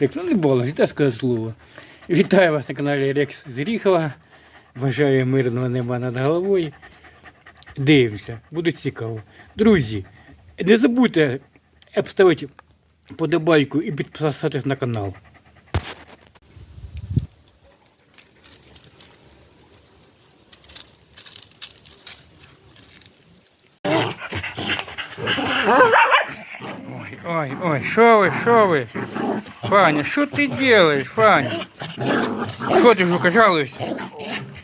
Ну не балуйся, дай сказати слово. Вітаю вас на каналі Рекс з Ріхова. Бажаю мирного неба над головою. Дивимося, буде цікаво. Друзі, не забудьте обставити подобайку і підписатись на канал. Ой, ой, ой, що ви, що ви? Фаня, що ти робиш, Фаня? Що ти, жука, жалуєшся?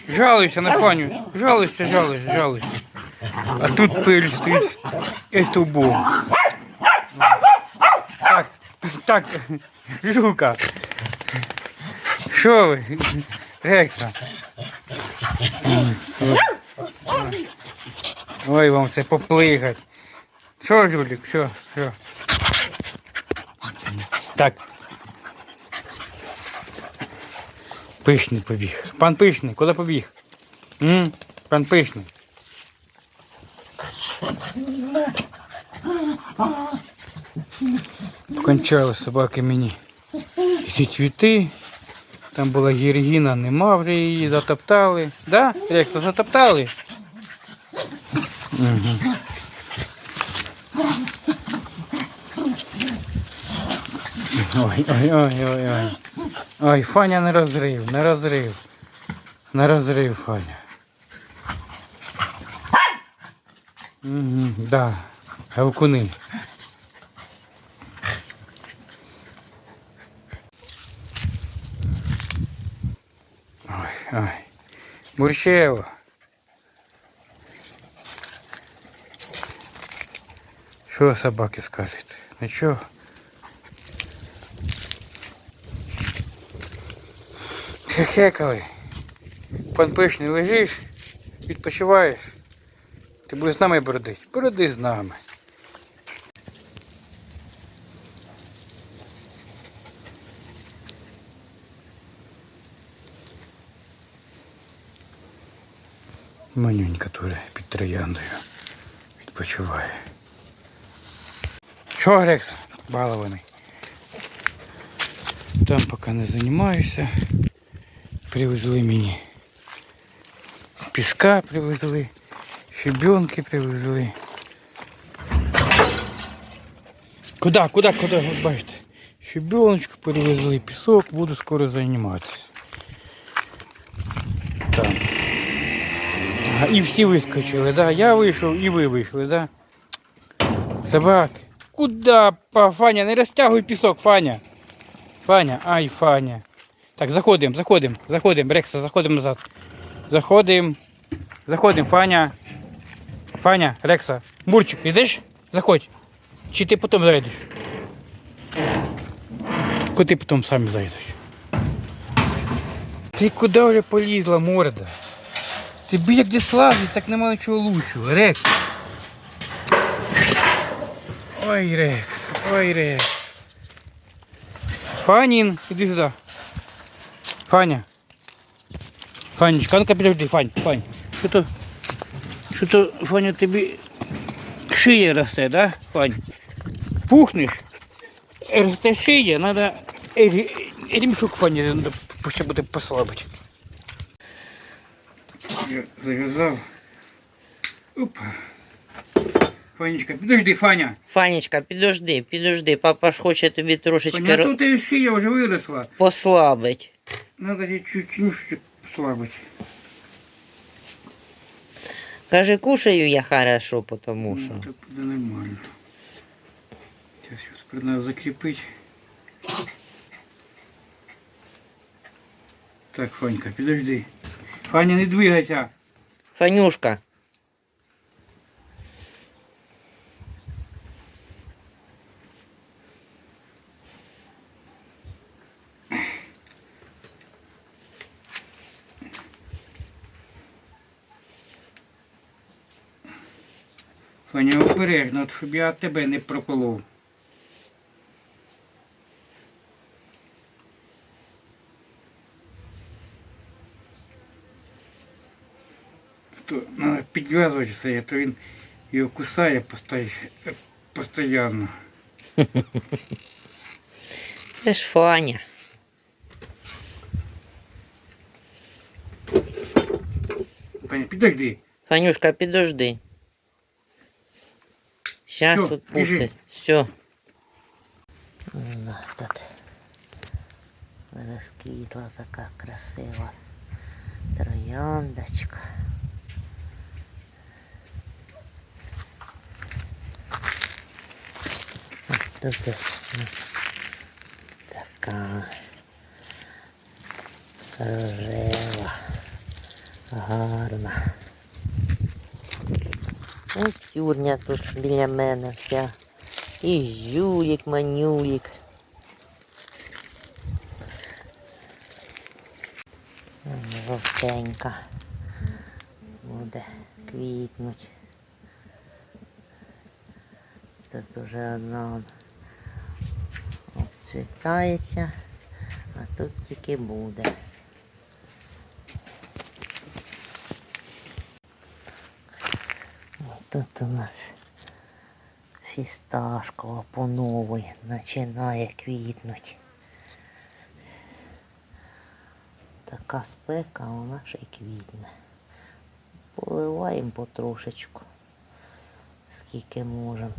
Жалуйся на Фаню. Жалуйся, жалуйся, жалуйся. А тут пиль стоїть з стовбом. Так, так, жука. Що ви? Рекса. Ой, вам це поплигать. Що, жулік, що, що? Так. Пишний побіг. Пан Пишний, куди побіг? М? Пан Пишний. Покончали собаки мені. Ці цвіти. Там була гіргіна, нема вже її, затоптали. Да, Рекса, затоптали? Угу. Ой, ой, ой, ой, ой. Ой, Фаня на розрив, на розрив. На розрив, Фаня. Угу, да. Гавкуни. Ой, ой. Бурчево. Що собаки скажуть? Нічого. Хехекали. Пан пишний лежиш, відпочиваєш. Ти будеш з нами бродити. Броди з нами. Манюнька туре під трояндою. Відпочиває. Що, Грекс, балований? Там поки не займаюся. Привезли мені піска привезли, щебенки привезли. Куда, куда, куда, ви бачите? Щебеночку привезли, пісок, буду скоро займатися. Там. А, і всі вискочили, да? Я вийшов і ви вийшли, да? Собаки. Куда, па, Фаня, не розтягуй пісок, Фаня. Фаня, ай, Фаня. Так, заходимо, заходимо, заходимо, Рекса, заходимо назад. Заходимо. Заходимо, Фаня. Фаня, Рекса. Мурчик, йдеш? Заходь. Чи ти потім зайдеш? Куди потім самі зайдеш? Ти куди вже полізла, морда? Ти б як де славі, так нема нічого лучшого. Рекс. Ой, Рекс, ой, Рекс. Фанін, іди сюди. Фаня. Фанечка, ну-ка підожди, Фань, Фань. Що то, що то, Фаня, тобі шия росте, да, Фань? Пухнеш? Росте шия, треба ремішок Фані надо ще буде послабити. Я зав'язав. Опа. Фанечка, підожди, Фаня. Фанечка, підожди, підожди, папа ж хоче тобі трошечки Фаня, а ро- тут і шия вже виросла. послабить. Надо її чуть-чуть послабити. Каже, кушаю я хорошо, потому Ну, що. так буде нормально. Сейчас сейчас надо закрепить. Так, Фанька, подожди. Фаня, не двигайся. Фанюшка, Фаня, обережно, от щоб я тебе не проколов. То треба підв'язувати все, а то він його кусає постій- постійно. Це ж Фаня. Фаня, підожди. Фанюшка, підожди. Сейчас Всё, от біжи. Все. У нас тут розквітла така красива трояндочка. Ось тут ось, ну, така рожева, гарна. Ось тюрня тут біля мене вся. І жулік, манюлік. Жовтенька. Буде квітнуть. Тут уже одна обцвітається, а тут тільки буде. Тут у нас фісташкова по новій починає квітнути. Така спека, вона ще й квітне. Поливаємо потрошечку, скільки можемо.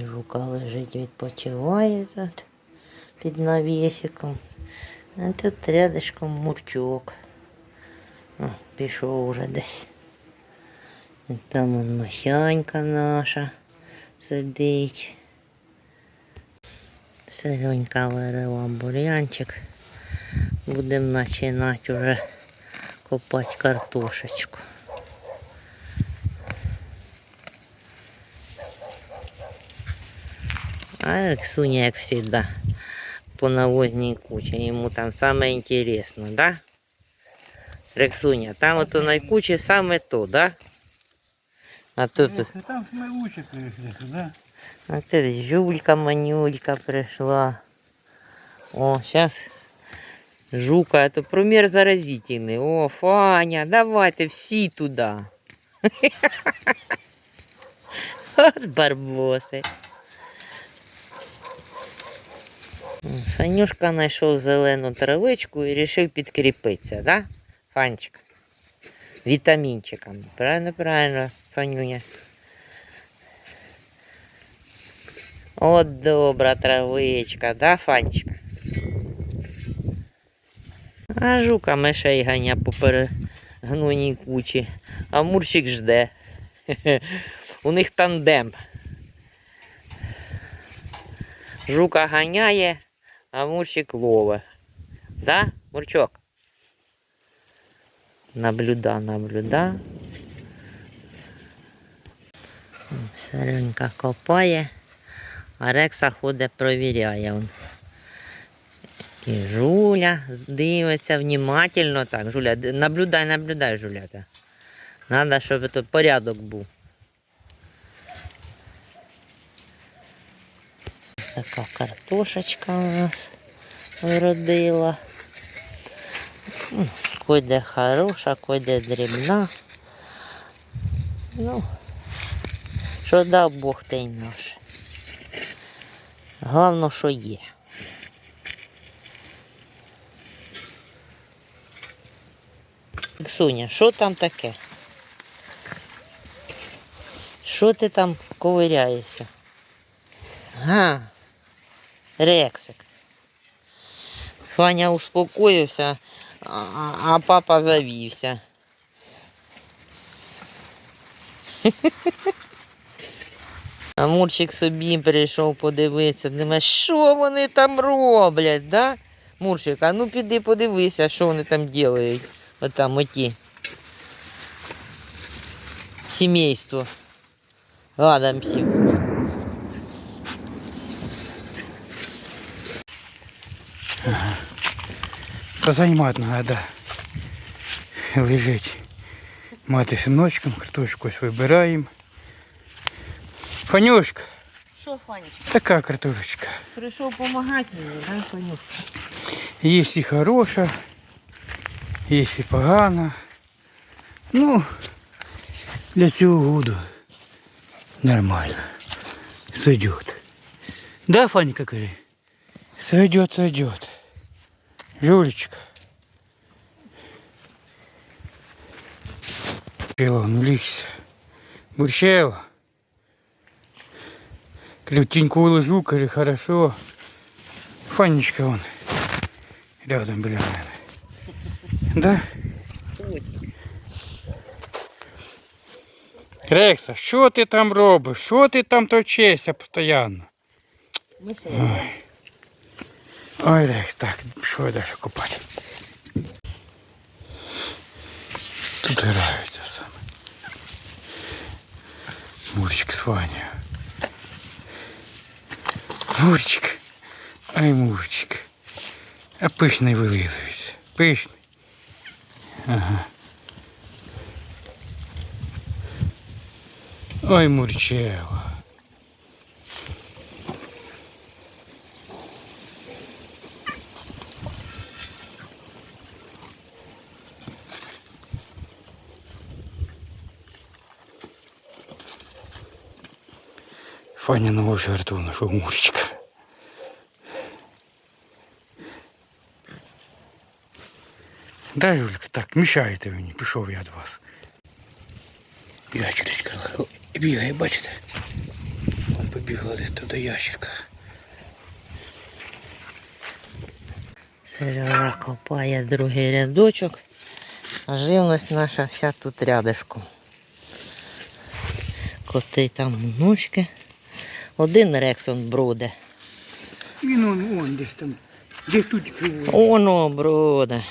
Жука лежить, відпочиває тут під навісиком. А тут рядышком мурчок. О, пішов уже десь. Там он масянька наша сидить. Серенька варила бурянчик. Будемо починати вже копати картошечку. А Рексуня, як завжди, по навозній кучі. Йому там саме інтересно, да? Рексуня, там ото на кучі саме то, да? А тут, Там ж ми учі прийшли, да? а тут жулька манюлька прийшла. О, сейчас жука, это пример заразительный. О, Фаня, давайте всі туди. От барбоси. Фанюшка знайшов зелену травичку і вирішив підкріпитися, да? Фанчик? Вітамінчиком. Правильно, правильно, Фанюня. От добра травичка, да, Фанчика? А жука мишей ганя по перегнуній кучі, а мурчик жде. У них тандем. Жука ганяє, а мурчик лове. Да, Мурчок? Наблюда, наблюда. Серенька копає, а Рекса ходить, провіряє. І Жуля дивиться внимательно так. Жуля, наблюдай, наблюдай, Жуля. Так. Надо, щоб тут порядок був. Така картошечка у нас вродила. Койде хороша, койде дрібна. Ну, що дав Бог те й наше. Головне, що є. Ксуня, що там таке? Що ти там ковиряєшся? Га, Рексик. Фаня успокоївся, а, папа завівся. А Мурчик собі прийшов подивитися, думає, що вони там роблять, да? Мурчик, а ну піди подивися, що вони там роблять. Отам оті. Сімейство. Адамсів. Позаймати треба. Лежить. Мати синочком, картошку ось вибираємо. Фанюшка, Що, Фанечка, така картошечка. прийшов допомагати мені, да, Фанюк? Є і хороша, є і погана. Ну, для цього буду Нормально. Сойдет. Да, Фанька, говори? Сойдет, сойдет. Жулечка. Бурчела, ну лихся. Бурчела. Клютеньку лежу, каже, хорошо. Фанечка вон. Рядом мене. Да? Рекса, що ти там робиш? Що ти там точишся постійно? Ой. Ой, так, що я далі купати? Тут граються саме. Мурчик з Ванею. Мурчик. Ай, Мурчик. А пишний вилизується. Пишний. Ага. Ой, Мурчева. Фаня нового жертву нашого Мурчика. Да, Юлька, так, мішаєте мені, пішов я від вас. Ящерочка бігає, бачите? Вон побігла десь туди ящерка. Сережа копає другий рядочок. А живність наша вся тут рядишком. Коти там внучки. Один рексон броде. Він он, он десь там, десь тут. Оно броде.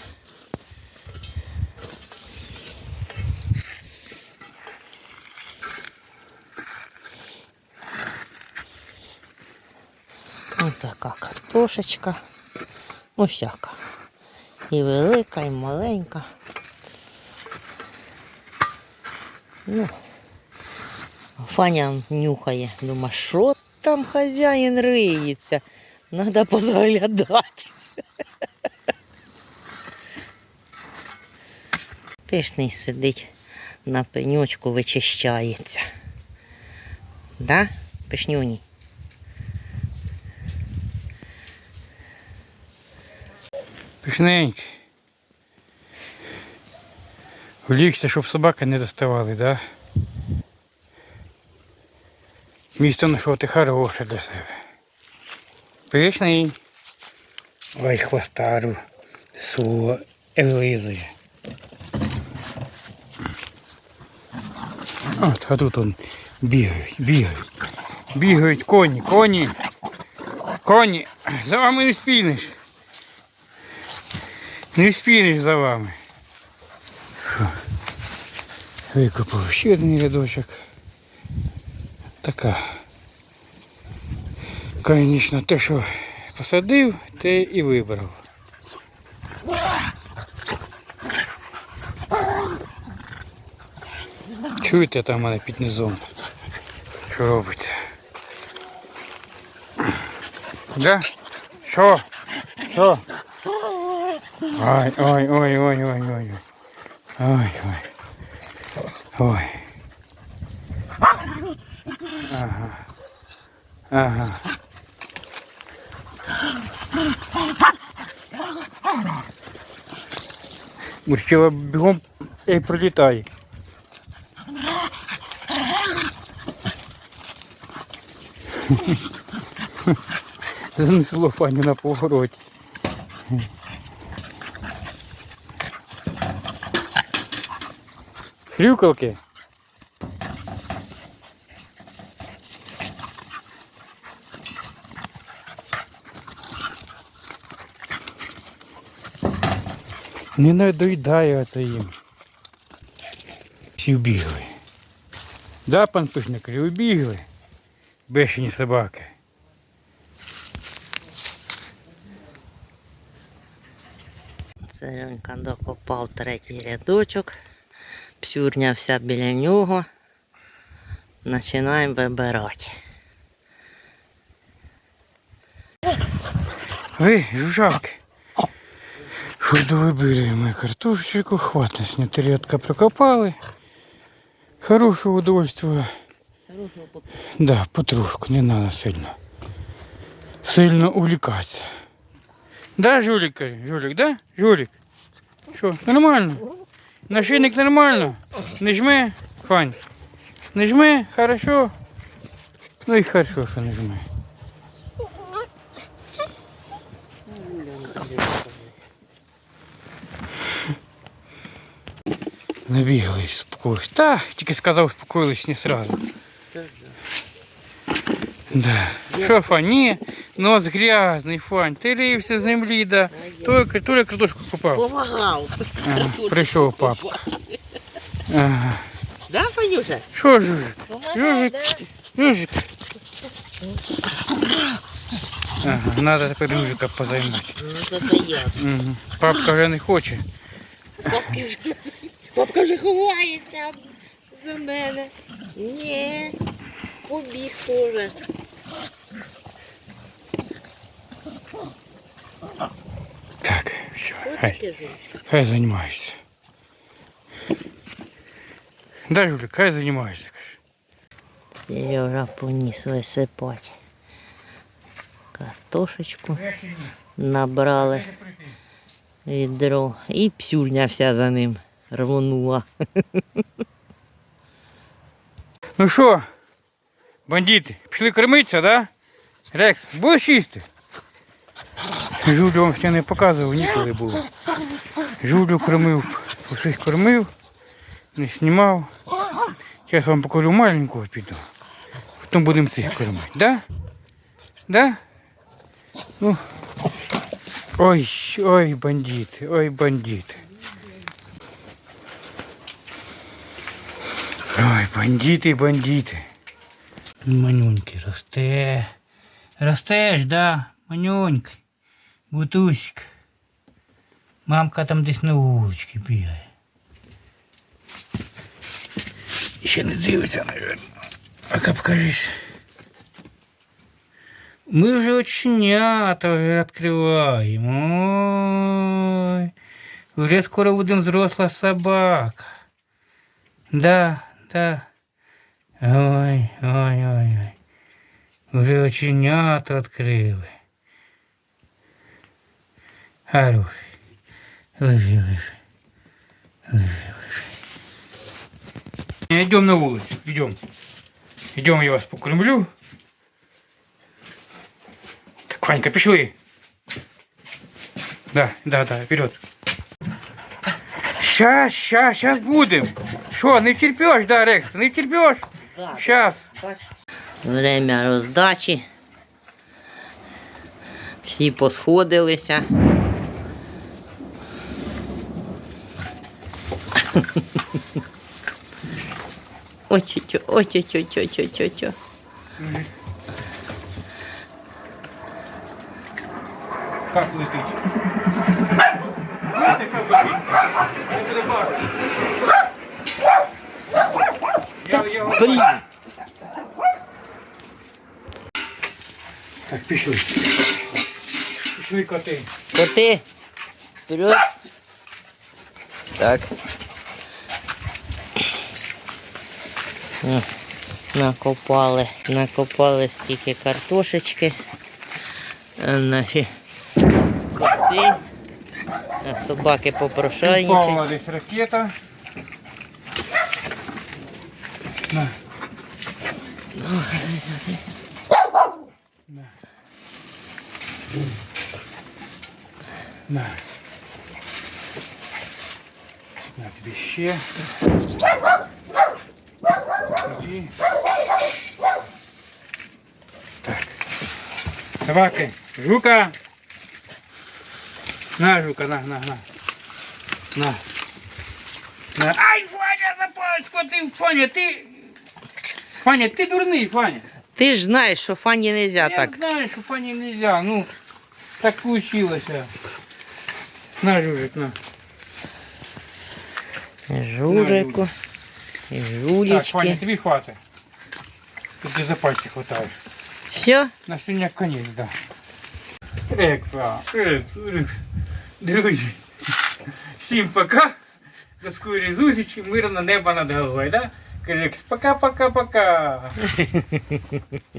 Ось така картошечка. Ну, всяка. І велика, і маленька. Ну, Фаня нюхає. Думає, що там хазяїн риється? Надо позаглядати. Пишний сидить на пеньочку, вичищається. Да, пишнюні? Пішненький. Влігся, щоб собаки не доставали, да? Місто знайшов ти хороше для себе. Пишний. Ой, хвостару елизує. От, а тут он бігають, бігають. Бігають коні, коні. Коні, за вами не спінеш. Не спінеш за вами. Викопав ще один рядочок. Така. Звісно, те, що посадив, те і вибрав. Чуєте там у мене під низом? Що робиться? Да? Що? Що? Ой, ой, ой, ой, ой, ой. Ой, ой. Ой. Ага. Ага. Мурчева бігом і пролітає. Занесло пані на повороті. Хрюкалки. Не надоїдає оце їм. Всі вбігли. Да, пан Пишникарі, убігли. Бешені собаки. Серенька докопав третій рядочок. Псюрня вся біля нього. Починаємо вибирати. Ви, жужжалки. Ходу вибираємо картошечку, хватить сняти рядка прокопали. Хороше удовольствие. Хорошого пока. Да, потрошку, не надо сильно. Сильно увлекаться. Да, Жулик. Жулик, да? Жулик? Що, нормально? Нашийник нормально? Не жме, Фань? Не жме? Хорошо? Ну і хорошо, що не жме. Набігались, успокоїлись. Та, тільки сказав, успокоїлись не сразу. Та Да. Що, Фань, ні, нос грязний, Фань, ти рився з землі, да. Только, Толя картошку купав. Помагав. Ага, прийшов папа. Ага. Да, Фанюша? Що ж? Помагав, да? Южик. Ага, надо тепер Южика позаймати. Ну, то то я. Угу. Папка вже не хоче. Папка ж, Папка ж ховається за мене. Ні, побіг теж. Так, все, хай, хай займається. Да, Юлик, хай займається. Сережа поніс висипати. Картошечку набрали відро. І псюрня вся за ним рвонула. Ну що, бандити, пішли кормитися, да? Рекс, будеш їсти? Жулю вам ще не показував, ніколи було. Жулю кормив, усіх кормив, не знімав. Зараз вам покажу маленького піду. Потім будемо цих кормити, да? Да? Ну. Ой, ой, бандити, ой, бандити. Ой, бандити, бандити. Манюньки росте. Ростеш, да, манюнька. Бутусик. Мамка там десь на вуличці бігає. Ще не дивиться, мабуть. А покажись. Ми вже оченята вже відкриваємо. Ой. Вже скоро будемо взросла собака. Да, да. Ой, ой, ой, ой. Оченята открыли. Хороший. Лежи, лежи. Лежи, лежи. Идем на улицу, идем. Идем, я вас покормлю. Так, Ванька, пішли. Да, да, да, вперед. Сейчас, сейчас, сейчас будем. Что, не терпеш, да, Рекс? Не терпеш? Сейчас. Время раздачи. Все посходилися. Ой-чо-чо, ой-чо-чо-чо-чо-чо. Как летить? Блін. Так, пішли. Пішли коти. Коти. Вперед. Так. Накопали, накопали скільки картошечки. Наші коти. Собаки попрошайничать. Упала десь ракета. На. На. На. На тобі ще. Тобі. Так. Собаки. Жука. На, жука, на, на, на. На. На. Ай, Фаня, запас схватив. Фаня, ти. Фаня, ти дурний, Фаня. Ти ж знаєш, що фані не можна Я так. знаю, що Фані нельзя. Ну, так получилося. На, Жужик, на. Журику. І Так, Фаня, жулечки. тобі хватить. Тут ти за пальці хватаєш. Все? На сьогодні конець, да. Еква, екс, екс. Друзі, всім пока. До скорої зустрічі, мирного неба над головою, да? Скажи, пока-пока-пока.